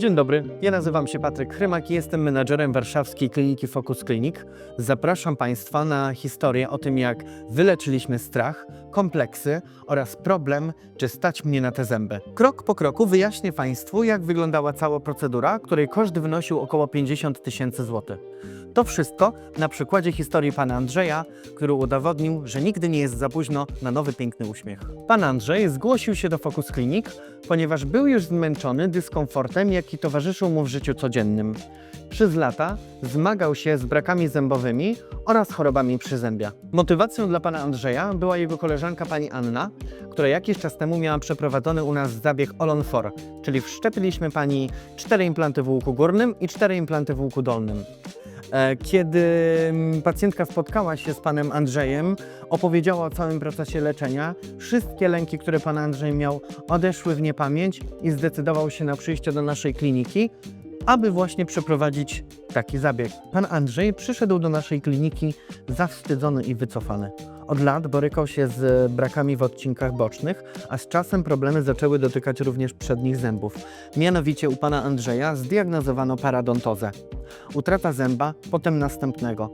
Dzień dobry, ja nazywam się Patryk Chrymak i jestem menadżerem warszawskiej kliniki Focus Clinic. Zapraszam Państwa na historię o tym, jak wyleczyliśmy strach, kompleksy oraz problem, czy stać mnie na te zęby. Krok po kroku wyjaśnię Państwu, jak wyglądała cała procedura, której koszt wynosił około 50 tysięcy złotych. To wszystko na przykładzie historii pana Andrzeja, który udowodnił, że nigdy nie jest za późno na nowy piękny uśmiech. Pan Andrzej zgłosił się do Focus Clinic, ponieważ był już zmęczony dyskomfortem, jaki towarzyszył mu w życiu codziennym. Przez lata zmagał się z brakami zębowymi oraz chorobami przyzębia. Motywacją dla pana Andrzeja była jego koleżanka pani Anna, która jakiś czas temu miała przeprowadzony u nas zabieg Olon-4, czyli wszczepiliśmy pani cztery implanty w łuku górnym i cztery implanty w łuku dolnym. E, Kiedy mm, pacjentka spotkała się z panem Andrzejem, opowiedziała o całym procesie leczenia. Wszystkie lęki, które pan Andrzej miał, odeszły w niepamięć i zdecydował się na przyjście do naszej kliniki, aby właśnie przeprowadzić taki zabieg. Pan Andrzej przyszedł do naszej kliniki zawstydzony i wycofany. Od lat borykał się z brakami w odcinkach bocznych, a z czasem problemy zaczęły dotykać również przednich zębów. Mianowicie u pana Andrzeja zdiagnozowano paradontozę. Utrata zęba, potem następnego.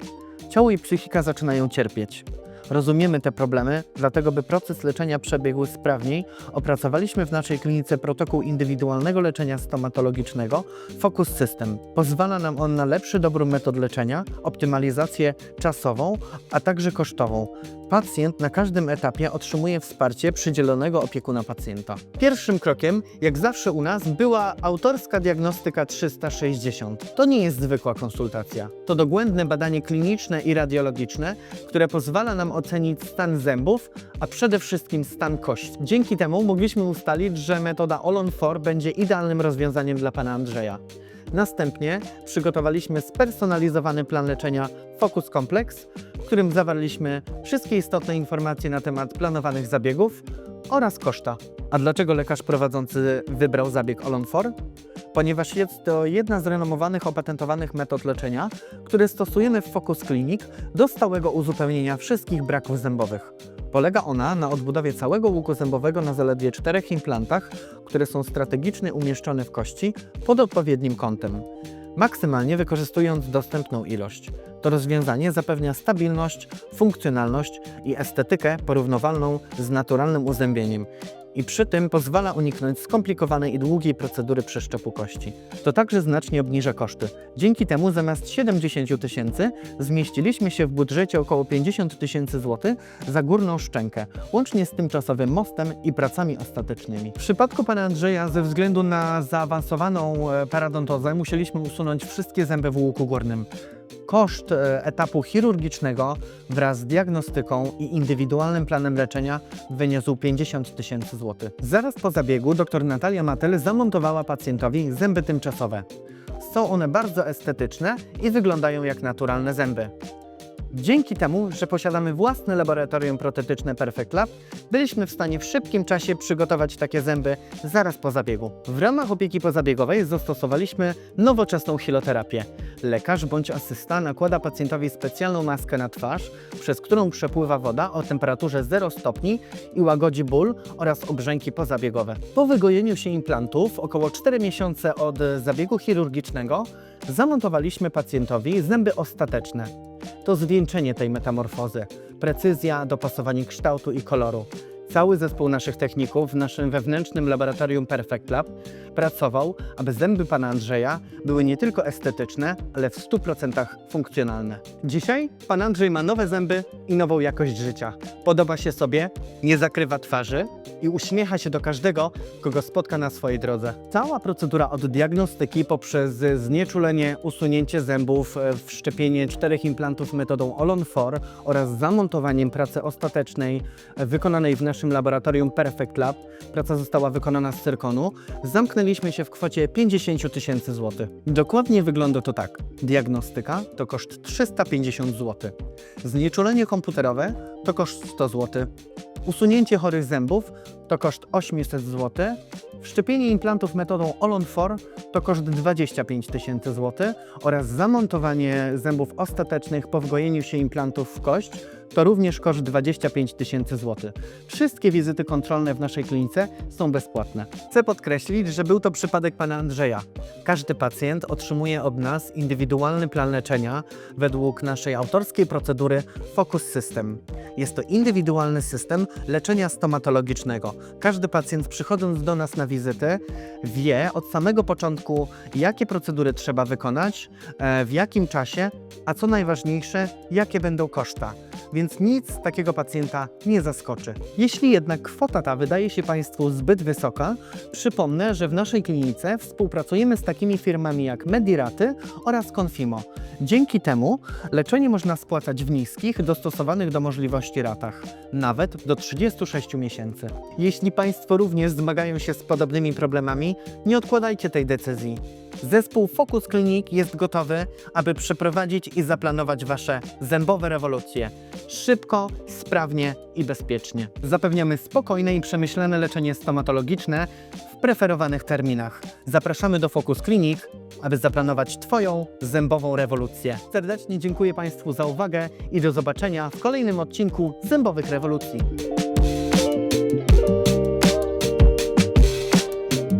Ciało i psychika zaczynają cierpieć. Rozumiemy te problemy, dlatego by proces leczenia przebiegł sprawniej, opracowaliśmy w naszej klinice protokół indywidualnego leczenia stomatologicznego Focus System. Pozwala nam on na lepszy dobór metod leczenia, optymalizację czasową, a także kosztową. Pacjent na każdym etapie otrzymuje wsparcie przydzielonego opiekuna pacjenta. Pierwszym krokiem, jak zawsze u nas, była autorska diagnostyka 360. To nie jest zwykła konsultacja. To dogłębne badanie kliniczne i radiologiczne, które pozwala nam ocenić stan zębów, a przede wszystkim stan kości. Dzięki temu mogliśmy ustalić, że metoda Olon4 będzie idealnym rozwiązaniem dla pana Andrzeja. Następnie przygotowaliśmy spersonalizowany plan leczenia Focus Complex, w którym zawarliśmy wszystkie istotne informacje na temat planowanych zabiegów oraz koszta. A dlaczego lekarz prowadzący wybrał zabieg Olon4? Ponieważ jest to jedna z renomowanych opatentowanych metod leczenia, które stosujemy w Focus Clinic do stałego uzupełnienia wszystkich braków zębowych. Polega ona na odbudowie całego łuku zębowego na zaledwie czterech implantach, które są strategicznie umieszczone w kości pod odpowiednim kątem, maksymalnie wykorzystując dostępną ilość. To rozwiązanie zapewnia stabilność, funkcjonalność i estetykę porównywalną z naturalnym uzębieniem i przy tym pozwala uniknąć skomplikowanej i długiej procedury przeszczepu kości. To także znacznie obniża koszty. Dzięki temu zamiast 70 000 tysięcy zmieściliśmy się w budżecie około 50 tysięcy złotych za górną szczękę, łącznie z tymczasowym mostem i pracami ostatecznymi. W przypadku pana Andrzeja ze względu na zaawansowaną e, paradontozę musieliśmy usunąć wszystkie zęby w łuku górnym. Koszt e, etapu chirurgicznego wraz z diagnostyką i indywidualnym planem leczenia wyniósł 50 tysięcy złotych. Zaraz po zabiegu dr Natalia Matel zamontowała pacjentowi zęby tymczasowe. Są one bardzo estetyczne i wyglądają jak naturalne zęby. Dzięki temu, że posiadamy własne laboratorium protetyczne Perfect Lab, byliśmy w stanie w szybkim czasie przygotować takie zęby zaraz po zabiegu. W ramach opieki pozabiegowej zastosowaliśmy nowoczesną chiloterapię. Lekarz bądź asysta nakłada pacjentowi specjalną maskę na twarz, przez którą przepływa woda o temperaturze 0 stopni i łagodzi ból oraz obrzęki pozabiegowe. Po wygojeniu się implantów, około 4 miesiące od zabiegu chirurgicznego, zamontowaliśmy pacjentowi zęby ostateczne. To zwieńczenie tej metamorfozy, precyzja, dopasowanie kształtu i koloru. Cały zespół naszych techników w naszym wewnętrznym laboratorium Perfect Lab pracował, aby zęby pana Andrzeja były nie tylko estetyczne, ale w 100% funkcjonalne. Dzisiaj pan Andrzej ma nowe zęby i nową jakość życia. Podoba się sobie, nie zakrywa twarzy i uśmiecha się do każdego, kogo spotka na swojej drodze. Cała procedura od diagnostyki poprzez znieczulenie, usunięcie zębów, e, wszczepienie czterech implantów metodą Olon4 oraz zamontowaniem pracy ostatecznej e, wykonanej w naszym laboratorium Perfect Lab, praca została wykonana z cyrkonu, zamknęliśmy się w kwocie 50 tysięcy złotych. Dokładnie wygląda to tak. Diagnostyka to koszt 350 zł. Znieczulenie komputerowe to koszt 100 zł. Usunięcie chorych zębów to koszt 800 zł. Wszczepienie implantów metodą Olon4 to koszt 25 tysięcy zł oraz zamontowanie zębów ostatecznych po wgojeniu się implantów w kość to również koszt 25 tysięcy złotych. Wszystkie wizyty kontrolne w naszej klinice są bezpłatne. Chcę podkreślić, że był to przypadek pana Andrzeja. Każdy pacjent otrzymuje od nas indywidualny plan leczenia według naszej autorskiej procedury Focus System. Jest to indywidualny system leczenia stomatologicznego. Każdy pacjent przychodząc do nas na wizytę wie od samego początku, jakie procedury trzeba wykonać, e, w jakim czasie, a co najważniejsze, jakie będą koszta. Więc nic takiego pacjenta nie zaskoczy. Jeśli jednak kwota ta wydaje się Państwu zbyt wysoka, przypomnę, że w naszej klinice współpracujemy z takimi firmami jak Mediraty oraz Confimo. Dzięki temu leczenie można spłacać w niskich, dostosowanych do możliwości ratach, nawet do 36 miesięcy. Jeśli Państwo również zmagają się z podobnymi problemami, nie odkładajcie tej decyzji. Zespół Focus Clinic jest gotowy, aby przeprowadzić i zaplanować Wasze zębowe rewolucje. Szybko, sprawnie i bezpiecznie. Zapewniamy spokojne i przemyślane leczenie stomatologiczne w preferowanych terminach. Zapraszamy do Focus Clinic, aby zaplanować Twoją zębową rewolucję. Serdecznie dziękuję Państwu za uwagę i do zobaczenia w kolejnym odcinku Zębowych Rewolucji.